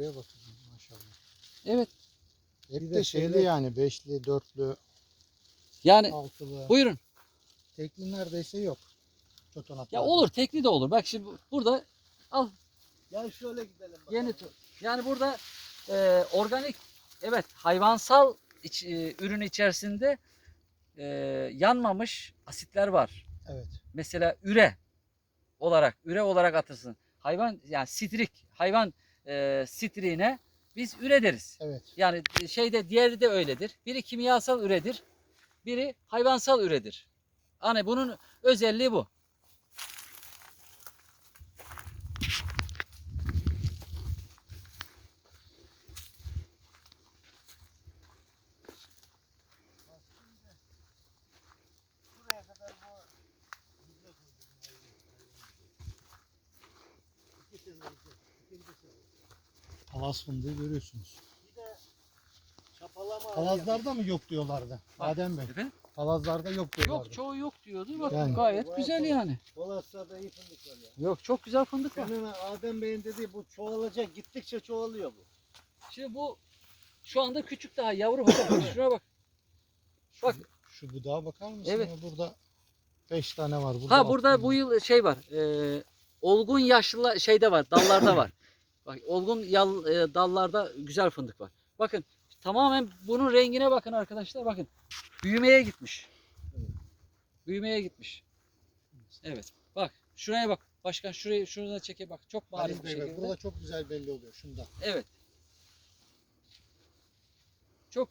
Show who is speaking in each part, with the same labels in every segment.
Speaker 1: Şuraya bakın maşallah.
Speaker 2: Evet.
Speaker 1: Hep
Speaker 3: Bir
Speaker 1: de,
Speaker 3: de
Speaker 1: şeyli
Speaker 3: şeyler-
Speaker 1: yani beşli, dörtlü,
Speaker 2: Yani
Speaker 1: altılı.
Speaker 2: buyurun.
Speaker 1: Tekli neredeyse yok. Çotanaklarda.
Speaker 2: Ya olur tekli de olur. Bak şimdi burada al
Speaker 3: Gel şöyle gidelim. bakalım.
Speaker 2: yeni tu- Yani burada e, organik evet hayvansal iç- e, ürün içerisinde e, yanmamış asitler var.
Speaker 1: Evet.
Speaker 2: Mesela üre olarak üre olarak atırsın. Hayvan yani sitrik hayvan e, sitriğine biz üre deriz.
Speaker 1: Evet.
Speaker 2: Yani şeyde diğeri de öyledir. Biri kimyasal üredir. Biri hayvansal üredir. Hani bunun özelliği bu.
Speaker 3: Buraya kadar
Speaker 1: Palas fındığı görüyorsunuz.
Speaker 3: Bir de çapalama
Speaker 1: Palazlarda mı yok diyorlardı Adem Bey?
Speaker 2: Efendim?
Speaker 1: Palazlarda yok diyorlardı.
Speaker 2: Yok çoğu yok diyordu. Bak
Speaker 1: Yani.
Speaker 2: gayet
Speaker 3: Var
Speaker 2: güzel
Speaker 3: tabii.
Speaker 2: yani.
Speaker 3: Polatlar'da iyi fındık var ya.
Speaker 2: Yok çok güzel fındık var.
Speaker 3: Senin Adem Bey'in dediği bu çoğalacak gittikçe çoğalıyor bu.
Speaker 2: Şimdi bu şu anda küçük daha yavru hocam. Şuna bak. Bak.
Speaker 1: Şu budağa bakar mısın?
Speaker 2: Evet.
Speaker 1: ya? Burada 5 tane var. Burada
Speaker 2: Ha
Speaker 1: altı
Speaker 2: burada
Speaker 1: tane.
Speaker 2: bu yıl şey var. E, olgun yaşlı şeyde var. Dallarda var. Bak olgun yal, e, dallarda güzel fındık var. Bakın tamamen bunun rengine bakın arkadaşlar. Bakın büyümeye gitmiş. Büyümeye gitmiş. Evet. Bak şuraya bak. Başkan şurayı şurada çeke bak. Çok bariz bir
Speaker 1: Bey
Speaker 2: şekilde.
Speaker 1: burada çok güzel belli oluyor şunda.
Speaker 2: Evet. Çok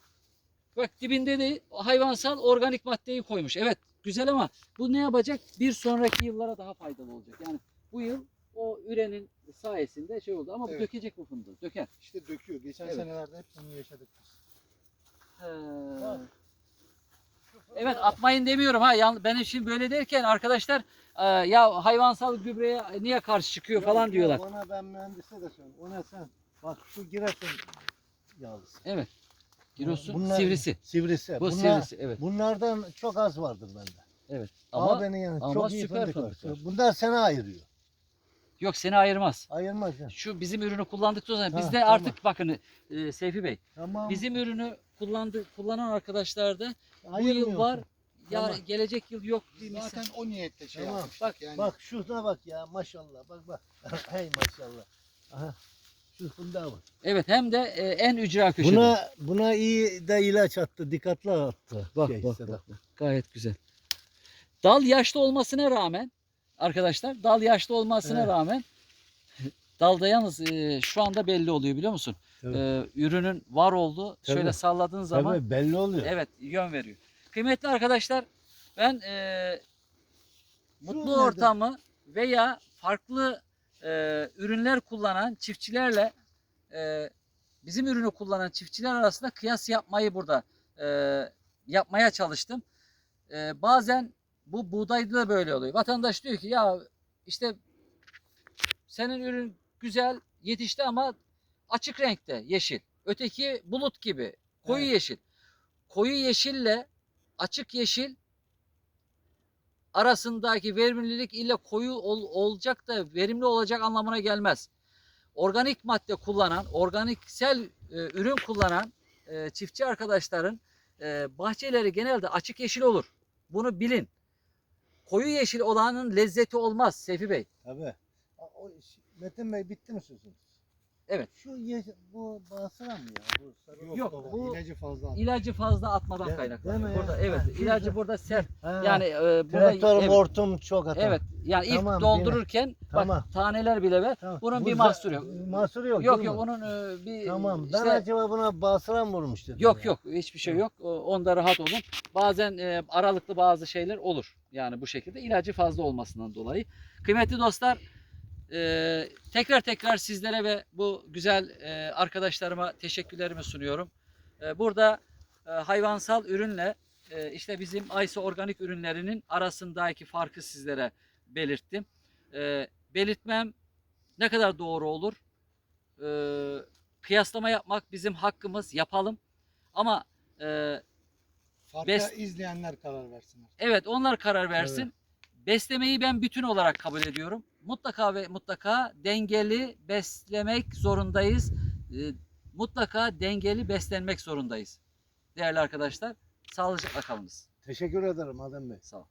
Speaker 2: bak dibinde de hayvansal organik maddeyi koymuş. Evet güzel ama bu ne yapacak? Bir sonraki yıllara daha faydalı olacak. Yani bu yıl o ürenin sayesinde şey oldu ama bu
Speaker 1: Evet.
Speaker 2: dökecek bu fındığı. Döker.
Speaker 1: İşte döküyor. Geçen
Speaker 2: Evet.
Speaker 1: senelerde hep bunu yaşadık biz.
Speaker 2: Evet atmayın demiyorum ha. Yan- Benim şimdi böyle derken arkadaşlar e, ya hayvansal gübreye niye karşı çıkıyor falan diyorlar.
Speaker 3: Ona ben mühendise de söyleyeyim. Ona sen bak şu giresun yağlısı.
Speaker 2: Evet. Girosun
Speaker 3: Bunlar-
Speaker 2: sivrisi.
Speaker 3: Sivrisi.
Speaker 2: Bu
Speaker 3: Bunlar-
Speaker 2: sivrisi evet.
Speaker 3: Bunlardan çok az vardır bende.
Speaker 2: Evet.
Speaker 3: Ama
Speaker 2: Ama
Speaker 3: benim yani
Speaker 2: ama
Speaker 3: çok iyi
Speaker 2: süper
Speaker 3: fındık var.
Speaker 2: fındık var.
Speaker 3: Bunlar seni ayırıyor.
Speaker 2: Yok seni ayırmaz.
Speaker 3: Ayırmaz ya.
Speaker 2: Şu bizim ürünü kullandıktan sonra
Speaker 3: Ha,
Speaker 2: bizde
Speaker 3: tamam.
Speaker 2: artık bakın e, Seyfi Bey
Speaker 3: Tamam.
Speaker 2: bizim ürünü kullandı kullanan arkadaşlarda bu yıl
Speaker 3: Ayırmıyorsun.
Speaker 2: var ya
Speaker 3: Tamam.
Speaker 2: gelecek yıl yok.
Speaker 1: Zaten o niyetle şey
Speaker 3: Tamam.
Speaker 1: yapmıştık
Speaker 2: Bak,
Speaker 1: yani.
Speaker 3: Bak şuna bak ya maşallah. Bak bak. hey maşallah. Aha. Şu fındığa bak.
Speaker 2: Evet hem de e, en ücra köşede.
Speaker 3: Buna buna iyi de ilaç attı. Dikkatli attı.
Speaker 2: Bak,
Speaker 3: şey,
Speaker 2: bak, bak. Gayet güzel. Dal yaşlı olmasına rağmen arkadaşlar dal yaşlı olmasına
Speaker 3: Evet.
Speaker 2: rağmen dalda yalnız e, şu anda belli oluyor biliyor musun?
Speaker 3: Tabii.
Speaker 2: E, ürünün var olduğu şöyle
Speaker 3: Tabii.
Speaker 2: salladığın zaman
Speaker 3: Tabii belli oluyor.
Speaker 2: evet yön veriyor. Kıymetli arkadaşlar ben e, mutlu
Speaker 3: nerede?
Speaker 2: ortamı veya farklı e, ürünler kullanan çiftçilerle e, bizim ürünü kullanan çiftçiler arasında kıyas yapmayı burada e, yapmaya çalıştım. E, bazen bu buğdayda da böyle oluyor. Vatandaş diyor ki ya işte senin ürün güzel yetişti ama açık renkte yeşil. Öteki bulut gibi koyu
Speaker 1: Evet.
Speaker 2: yeşil. Koyu yeşille açık yeşil arasındaki verimlilik ile koyu ol- olacak da verimli olacak anlamına gelmez. Organik madde kullanan, organiksel e, ürün kullanan e, çiftçi arkadaşların e, bahçeleri genelde açık yeşil olur. Bunu bilin. Koyu yeşil olanın lezzeti olmaz Seyfi Bey.
Speaker 3: Tabii. O, Metin Bey bitti mi sözünüz?
Speaker 2: Evet.
Speaker 3: Şu ye, bu basıra mı ya? Bu sarı
Speaker 1: Yok,
Speaker 2: bu
Speaker 1: ilacı fazla.
Speaker 2: İlacı fazla atmadan kaynaklanıyor.
Speaker 3: değil mi ya?
Speaker 2: Burada evet,
Speaker 3: Ha,
Speaker 2: ilacı burada sert.
Speaker 3: Ha,
Speaker 2: Yani e, burada
Speaker 3: traktör
Speaker 2: evet,
Speaker 3: hortum çok atar.
Speaker 2: evet. Yani ilk
Speaker 3: Tamam,
Speaker 2: doldururken
Speaker 3: Tamam.
Speaker 2: bak taneler bile var.
Speaker 3: Tamam.
Speaker 2: Bunun
Speaker 3: Bu
Speaker 2: bir
Speaker 3: za-
Speaker 2: mahsuru yok.
Speaker 3: Mahsuru yok.
Speaker 2: Yok
Speaker 3: değil
Speaker 2: yok
Speaker 3: mi?
Speaker 2: onun e, bir
Speaker 3: Tamam. Ben
Speaker 2: işte
Speaker 3: acaba buna basıra mı vurmuş dedim.
Speaker 2: yok
Speaker 3: ya.
Speaker 2: yok hiçbir şey
Speaker 3: Tamam.
Speaker 2: yok. O- Onda rahat olun. Bazen e, aralıklı bazı şeyler olur. Yani bu şekilde ilacı fazla olmasından dolayı. Kıymetli dostlar e, tekrar tekrar sizlere ve bu güzel e, arkadaşlarıma teşekkürlerimi sunuyorum. E, burada e, hayvansal ürünle e, işte bizim Aysa organik ürünlerinin arasındaki farkı sizlere belirttim. E, belirtmem ne kadar doğru olur? E, kıyaslama yapmak bizim hakkımız. Yapalım. Ama e,
Speaker 1: Farka
Speaker 2: Best-
Speaker 1: izleyenler karar versinler.
Speaker 2: Evet onlar karar versin. Beslemeyi ben bütün olarak kabul ediyorum. Mutlaka ve mutlaka dengeli beslemek zorundayız. e, mutlaka dengeli beslenmek zorundayız. Değerli arkadaşlar, sağlıcakla kalınız.
Speaker 3: Teşekkür ederim Adem Bey.
Speaker 2: Sağ ol.